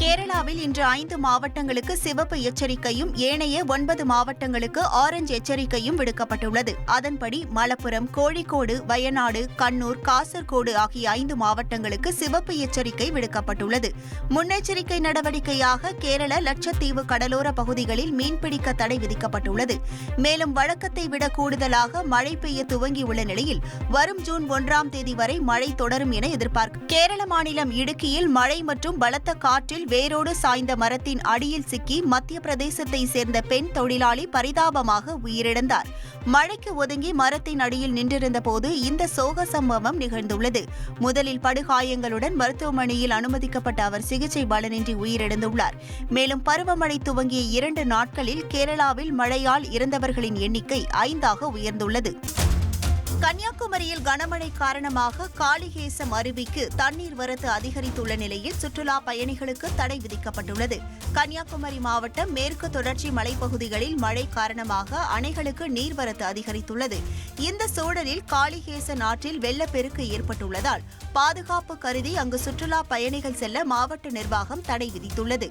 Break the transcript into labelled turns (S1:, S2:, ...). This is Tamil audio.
S1: கேரளாவில் இன்று ஐந்து மாவட்டங்களுக்கு சிவப்பு எச்சரிக்கையும் ஏனைய ஒன்பது மாவட்டங்களுக்கு ஆரஞ்சு எச்சரிக்கையும் விடுக்கப்பட்டுள்ளது. அதன்படி மலப்புரம் கோழிக்கோடு வயநாடு கண்ணூர் காசர்கோடு ஆகிய ஐந்து மாவட்டங்களுக்கு சிவப்பு எச்சரிக்கை விடுக்கப்பட்டுள்ளது. முன்னெச்சரிக்கை நடவடிக்கையாக கேரள லட்சத்தீவு கடலோர பகுதிகளில் மீன்பிடிக்க தடை விதிக்கப்பட்டுள்ளது. மேலும் வழக்கத்தை விட கூடுதலாக மழை பெய்ய துவங்கியுள்ள நிலையில் வரும் ஜூன் ஒன்றாம் தேதி வரை மழை தொடரும் என எதிர்பார்க்க கேரள மாநிலம் இடுக்கியில் மழை மற்றும் பலத்த காற்றில் வேரோடு சாய்ந்த மரத்தின் அடியில் சிக்கி மத்திய பிரதேசத்தை சேர்ந்த பெண் தொழிலாளி பரிதாபமாக உயிரிழந்தார். மழைக்கு ஒதுங்கி மரத்தின் அடியில் நின்றிருந்த போது இந்த சோக சம்பவம் நிகழ்ந்துள்ளது. முதலில் படுகாயங்களுடன் மருத்துவமனையில் அனுமதிக்கப்பட்ட அவர் சிகிச்சை பலனின்றி உயிரிழந்துள்ளார். மேலும் பருவமழை துவங்கிய இரண்டு நாட்களில் கேரளாவில் மழையால் இறந்தவர்களின் எண்ணிக்கை ஐந்தாக உயர்ந்துள்ளது. கன்னியாகுமரியில் கனமழை காரணமாக காளிகேசம் அருவிக்கு தண்ணீர் வரத்து அதிகரித்துள்ள நிலையில் சுற்றுலா பயணிகளுக்கு தடை விதிக்கப்பட்டுள்ளது. கன்னியாகுமரி மாவட்டம் மேற்கு தொடர்ச்சி மலைப்பகுதிகளில் மழை காரணமாக அணைகளுக்கு நீர்வரத்து அதிகரித்துள்ளது. இந்த சூழலில் காளிகேசன் ஆற்றில் வெள்ளப்பெருக்கு ஏற்பட்டுள்ளதால் பாதுகாப்பு கருதி அங்கு சுற்றுலா பயணிகள் செல்ல மாவட்ட நிர்வாகம் தடை விதித்துள்ளது.